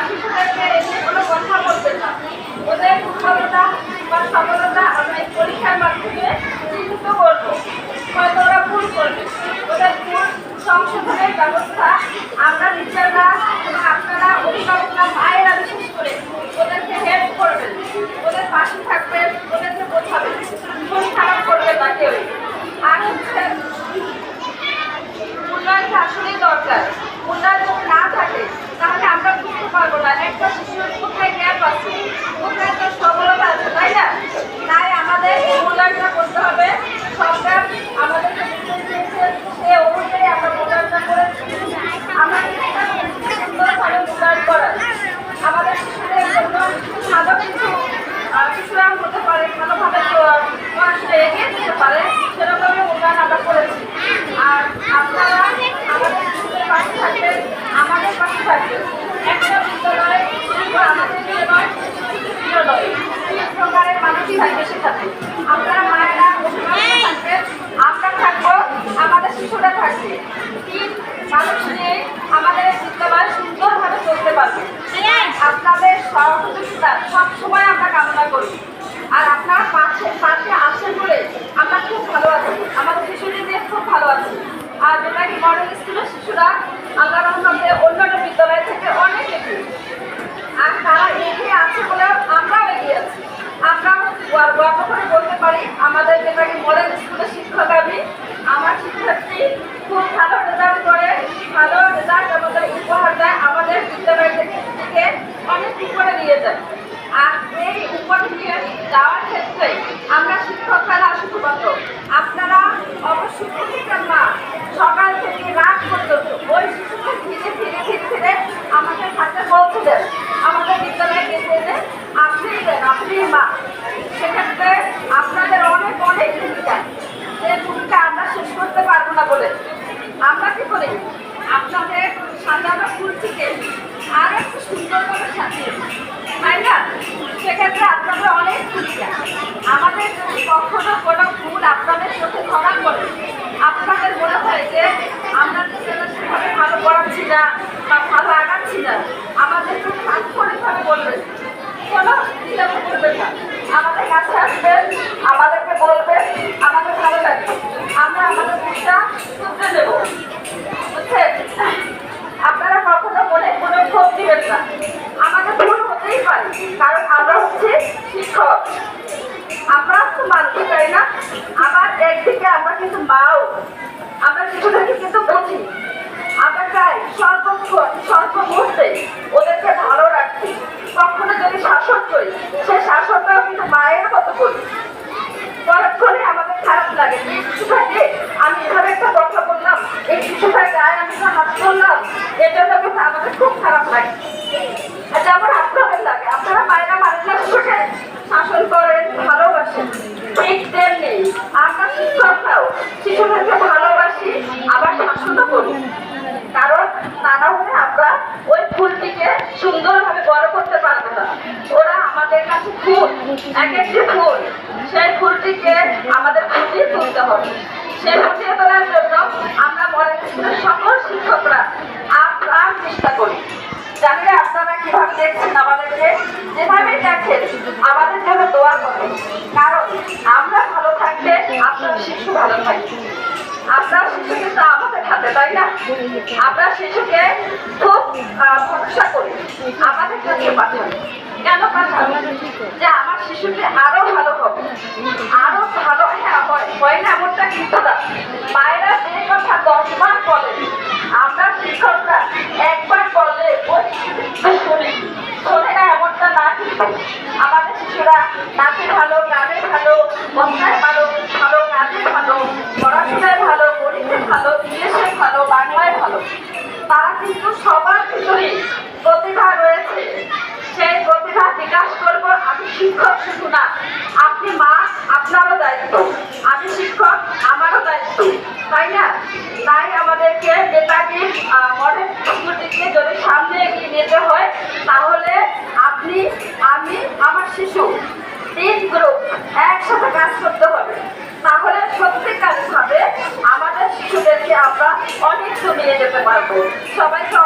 শিশুদেরকে কোনো কথা বলবেন না ওদের দুর্বলতা বা সফলতা পরীক্ষার মাধ্যমে চিহ্নিত করব। হয়তো ভুল করবে। ওদের সংশোধনের ব্যবস্থা আমরা টিচাররা এবং আপনারা, অভিভাবকরা, মায়েরা বিশেষ করে ওদেরকে হেল্প করবেন ওদের পাশে থাকবেন ওদেরকে বোঝাবেন মন খারাপ করবে না কেউ আর হচ্ছে উন্নয়নটা আসলেই দরকার উন্নয়ন যদি না থাকে তাহলে আমরা বুঝতে পারব না একটা শিশুর কোথায় গ্যাপ আছে কোথায় তো সফলতা আছে তাই না তাই আমাদের এই মূল্যায়নটা করতে হবে সরকার আমাদেরকে নির্দেশ দিয়েছে সে অনুযায়ী আমরা মূল্যায়নটা করেছি আমরা চেষ্টা করছি সুন্দরভাবে মূল্যায়ন করার আমাদের শিশুদের জন্য ভালো কিছু আহ, শিশুরা হতে পারে ভালোভাবে পড়াশোনা এগিয়ে দিতে পারে সেরকমই মূল্যায়ন আমরা করেছি আর আপনারা আমাদের শিশুদের পাশে থাকবেন থাকবেন একটা বিদ্যালয়ে আমাদের নয় নয় তিন প্রকারের মানুষই থাকবে সেখানে অভিভাবক আমরা থাকব আমাদের শিশুরা থাকবে তিন মানুষ নিয়ে আমাদের বিদ্যালয় সুন্দরভাবে চলতে পারবে আপনাদের সহযোগিতা সবসময় আমরা কামনা করি আর আপনারা পাশে পাশে আসেন বলে আমরা খুব ভালো আমাদের শিশুদের খুব ভালো আছি। আর যেটা কি মডেল স্কুলের শিশুরা আল্লাহ রহমতে অন্যান্য বিদ্যালয় থেকে অনেক এগিয়ে আর তারা এগিয়ে আছে বলে আমরাও এগিয়ে আছি। আমরাও গর্ব করে বলতে পারি, আমাদের যেটা কি মডেল স্কুলের শিক্ষক আমি আমার শিক্ষার্থী খুব ভালো রেজাল্ট করে, ভালো রেজাল্ট আমাদের উপহার দেয় আমাদের বিদ্যালয় থেকে অনেক উপরে নিয়ে যায়। আর এই উপরে নিয়ে যাওয়ার ক্ষেত্রে আমরা শিক্ষকরা না শুধুমাত্র আপনারা অবশ্যই প্রতিটা মা সকাল থেকে রাত পর্যন্ত ওই ধীরে ধীরে ধীরে ধীরে আমাদের হাতে দেন। আমাদের বিদ্যালয়ে গেছে এনে আপনিই দেন আপনিই মা। সেক্ষেত্রে আপনাদের অনেক অনেক ভূমিকা। যে ভূমিকা আমরা শেষ করতে পারব না বলে। আমরা কি করি? আপনাদের সাজানো ফুলটিকে আর একটু সুন্দরভাবে সাজিয়ে দিই। তাই না? সেক্ষেত্রে আপনাদের অনেক ভূমিকা। আমাদের যদি কখনো কোনো ফুল আপনাদের চোখে ধরা পড়ে আপনাদের মনে হয় যে আমরা টিচাররা সেভাবে ভালো পড়াচ্ছি না বা ভালো আগাচ্ছি না আমাদের কাছে আসবেন আমাদেরকে বলবেন আমাদের ভালো লাগবে। আমরা আমাদের দিকটা শুনতে দেবো বুঝছেন আপনারা কখনো মনে কোনো ক্ষোভ দিবেন না আমাদের ভুল হতেই পারে কারণ আমরা হচ্ছে শিক্ষক আমরা তো মানতে চাই না আবার একদিকে আমরা কিন্তু মাও আমরা শিশুদেরকে কিন্তু বুঝি আমরা চাই সর্বক্ষণ সর্ব মুহূর্তে ওদেরকে ভালো রাখতে কখনো যদি শাসন করি। সে শাসকরাও কিন্তু মায়ের মতো করি। পরক্ষণে আমাদের খারাপ লাগে। এই শিশুটাকে আমি এভাবে একটা কথা বললাম। এই শিশুটার গায়ে আমি হাত করলাম এটা কিন্তু আমাদের খুব খারাপ লাগে। আর যেমন আপনাদের লাগে। আপনারা মায়েরা মানুষের শাসন করেন, ভালোবাসেন। ঠিক তেমনি আমরা শিক্ষকরাও শিশুদেরকে ভালোবাসি আবার শাসনও করি কারণ তা না হলে আমরা ওই ফুলটিকে সুন্দরভাবে বড় করতে পারব না ওরা আমাদের কাছে ফুল, এক একটি ফুল। সেই ফুলটিকে আমাদের ফুটিয়ে তুলতে হবে। সেই ফুটিয়ে তোলার জন্য আমরা মনে সকল শিক্ষকরা আপ্রাণ চেষ্টা করি। জানি না আপনারা কীভাবে দেখছেন আমাদেরকে? যেভাবে দেখেন, আমাদের জন্য দোয়া করেন। কারণ আমরা ভালো থাকলে আপনার শিশু ভালো থাকবে। আপনার শিশু কিন্তু আমাদের হাতে, তাই না? আমরা শিশুকে খুব ভরসা করি আমাদের কাছে পাঠান। কেন পাঠান? যে আরও ভালো হবে। আরও ভালো হ্যাঁ হয় না এমনটা কিন্তু না। মায়েরা যে কথা দশবার বলে। আমরা শিক্ষকরা একবার শিশুটি শুনি। শোনে না, এমনটা না। আমাদের শিশুরা নাচে ভালো শোনা, আপনি মা, আপনারও দায়িত্ব। আমি শিক্ষক, আমারও দায়িত্ব। তাই না? তাই আমাদেরকে নেতাকে মডেল স্কুলটিকে যদি সামনে এগিয়ে নিতে হয়, তাহলে আপনি, আমি, আমার শিশু, তিন গ্রুপ একসাথে কাজ করতে হবে। তাহলে সত্যিকারভাবে আমাদের শিশুদেরকে আমরা অনেক কমিয়ে যেতে পারব। সবাইকে